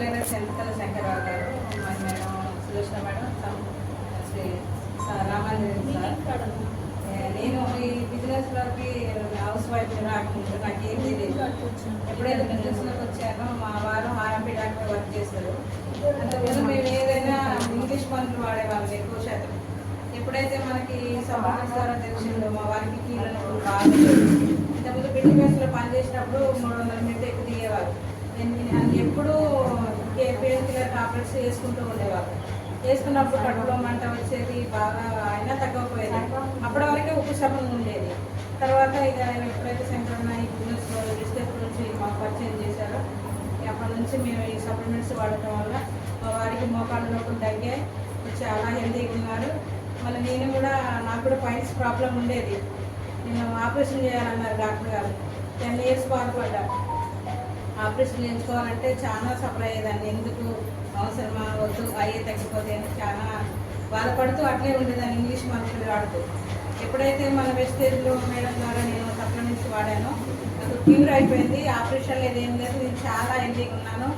Supplier Shankar Shankar Rao గారు madam Sulochana madam నేను ఈ బిజినెస్ వారికి హౌస్ వైఫ్ రాకముందు నాకేం తెలియదు ఎప్పుడైతే బిజినెస్లోకి వచ్చానో మా వారు ఆర్ఎంపీ డాక్టర్ వర్క్ చేశారు. అంతకుముందు మేము ఏదైనా ఇంగ్లీష్ మందులు వాడేవాళ్ళం ఎక్కువ శాతం. ఎప్పుడైతే మనకి సమాచారం తెలిసిందో మా వారికి కీళ్ళనప్పుడు బాగా ఇంతకుముందు బిల్డింగ్ బేస్లో పనిచేసినప్పుడు మూడు వందల మీటర్ ఎక్కువ దిగేవారు ఎప్పుడు పెయిన్ కిల్లర్ టాబ్లెట్స్ వేసుకుంటూ ఉండేవారు. వేసుకున్నప్పుడు కడుపులో మంట వచ్చేది బాగా అయినా తగ్గకపోయేది. అప్పటి వరకే ఉపశమనం ఉండేది. తర్వాత ఇక ఎప్పుడైతే శంకరన్న ఈ బిజినెస్ బిజినెస్ నుంచి మాకు పరిచయం చేశారో అప్పటి నుంచి మేము ఈ సప్లిమెంట్స్ వాడటం వల్ల మా వారికి మోకాళ్ళ నొప్పులు తగ్గాయి. చాలా హెల్తీగా ఉన్నారు. మళ్ళీ నేను కూడా నాకు కూడా పైన్స్ ప్రాబ్లం ఉండేది. నేను ఆపరేషన్ చేయాలన్నారు డాక్టర్ గారు. టెన్ ఇయర్స్ బాధపడ్డా ఆపరేషన్ చేయించుకోవాలంటే చాలా సఫర్ అయ్యేదాన్ని. ఎందుకు? అవసరమా? వద్దు. అయ్యే తగ్గిపోతే అని చాలా బాధపడుతూ అట్లే ఉండేదాన్ని. ఇంగ్లీష్ మనుషులు వాడుతూ. ఎప్పుడైతే మన వెస్టేజ్లో మేడం ద్వారా నేను సప్లిమెంట్స్ వాడానో నాకు క్యూర్ అయిపోయింది. ఆపరేషన్ లేదు ఏం లేదు. నేను చాలా హెల్తీగా ఉన్నాను.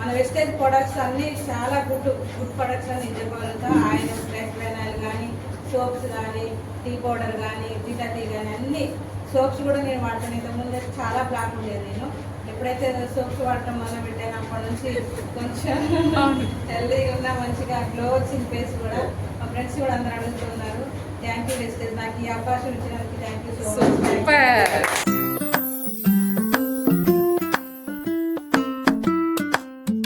మన వెస్టేజ్ ప్రొడక్ట్స్ అన్నీ చాలా గుడ్ గుడ్ ప్రొడక్ట్స్ అని నేను చెప్పగలుగుతా. ఆయన బ్లడ్ ఫెనాయిల్ కానీ సోప్స్ కానీ టీ పౌడర్ కానీ టీటా టీ కానీ అన్ని సోప్స్ కూడా నేను వాడతాను. ఇంతకుముందు చాలా బ్లాక్ ఉండేది నేను. ఎప్పుడైతే సోప్స్ వాడటం మొదలు పెట్టాను అప్పటి నుంచి కొంచెం హెల్దీగా ఉన్నా మంచిగా గ్లో వచ్చింది ఫేస్ కూడా. మా ఫ్రెండ్స్ కూడా అందరూ అడుగుతున్నారు థ్యాంక్ యూ నాకు ఈ అవకాశం ఇచ్చినందుకు థ్యాంక్ యూ సో మచ్